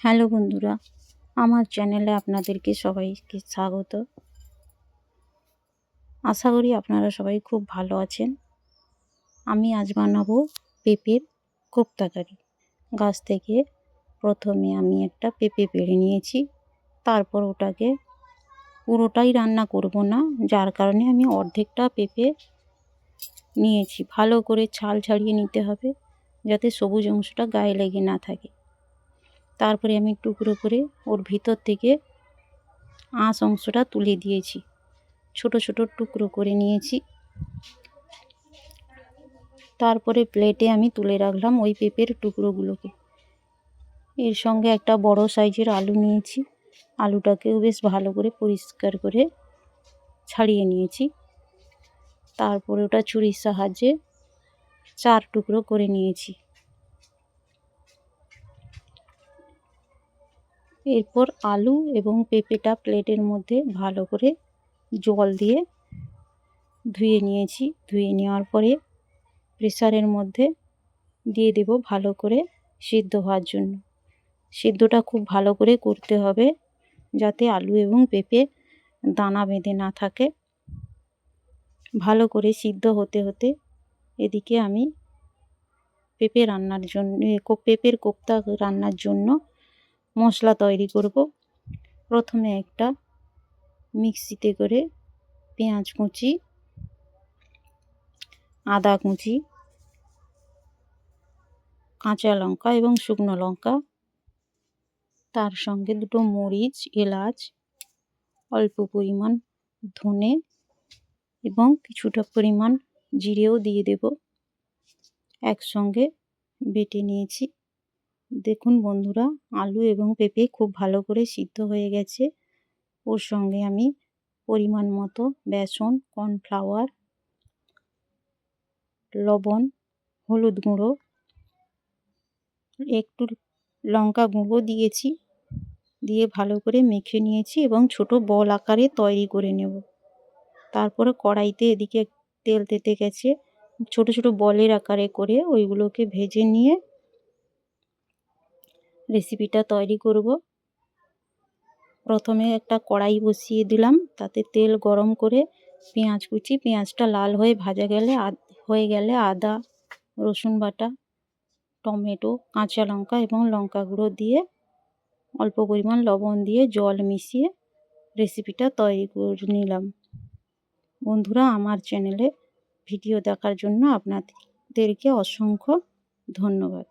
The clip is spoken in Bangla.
হ্যালো বন্ধুরা, আমার চ্যানেলে আপনাদেরকে সবাইকে স্বাগত। আশা করি আপনারা সবাই খুব ভালো আছেন। আমি আজ বানাবো পেঁপের কোপ্তাকারি গাছ থেকে প্রথমে আমি একটা পেঁপে পেড়ে নিয়েছি, তারপর ওটাকে পুরোটাই রান্না করব না, যার কারণে আমি অর্ধেকটা পেঁপে নিয়েছি। ভালো করে ছাল ছাড়িয়ে নিতে হবে, যাতে সবুজ অংশটা গায়ে লেগে না থাকে। তারপরে আমি টুকরো করে ওর ভিতর থেকে আঁশ অংশটা তুলে দিয়েছি। ছোট ছোট টুকরো করে নিয়েছি। তারপরে প্লেটে আমি তুলে রাখলাম ওই পেঁপের টুকরোগুলোকে। এর সঙ্গে একটা বড় সাইজের আলু নিয়েছি। আলুটাকেও বেশ ভালো করে পরিষ্কার করে ছাড়িয়ে নিয়েছি। তারপরে ওটা ছুরির সাহায্যে চার টুকরো করে নিয়েছি। এরপর আলু এবং পেঁপেটা প্লেটের মধ্যে ভালো করে জল দিয়ে ধুয়ে নিয়েছি। ধুয়ে নেওয়ার পরে প্রেসারের মধ্যে দিয়ে দেব ভালো করে সিদ্ধ হওয়ার জন্য। সিদ্ধটা খুব ভালো করে করতে হবে যাতে আলু এবং পেঁপে দানা বেঁধে না থাকে। ভালো করে সিদ্ধ হতে হতে এদিকে আমি পেঁপে রান্নার জন্য, পেঁপের কোপ্তা রান্নার জন্য মশলা তৈরি করব। প্রথমে একটা মিক্সিতে করে পেঁয়াজ কুচি, আদা কুচি, কাঁচা লঙ্কা এবং শুকনো লঙ্কা, তার সঙ্গে দুটো মরিচ, এলাচ, অল্প পরিমাণ ধনে এবং কিছুটা পরিমাণ জিরেও দিয়ে দেব। একসঙ্গে বেটে নিয়েছি। দেখুন বন্ধুরা, আলু এবং পেঁপে খুব ভালো করে সিদ্ধ হয়ে গেছে। ওর সঙ্গে আমি পরিমাণ মতো বেসন, কর্নফ্লাওয়ার, লবণ, হলুদ গুঁড়ো, একটু লঙ্কা গুঁড়ো দিয়েছি, দিয়ে ভালো করে মেখে নিয়েছি এবং ছোট বল আকারে তৈরি করে নেব। তারপরে কড়াইতে এদিকে তেল তেতে গেছে। ছোট ছোট বলের আকারে করে ওইগুলোকে ভেজে নিয়ে রেসিপিটা তৈরি করব। প্রথমে একটা কড়াই বসিয়ে দিলাম, তাতে তেল গরম করে পেঁয়াজ কুচি, পেঁয়াজটা লাল হয়ে ভাজা গেলে হয়ে গেলে আদা, রসুন বাটা, টমেটো, কাঁচা লঙ্কা এবং লঙ্কা গুঁড়ো দিয়ে অল্প পরিমাণ লবণ দিয়ে জল মিশিয়ে রেসিপিটা তৈরি করে নিলাম। বন্ধুরা, আমার চ্যানেলে ভিডিও দেখার জন্য আপনাদেরকে অসংখ্য ধন্যবাদ।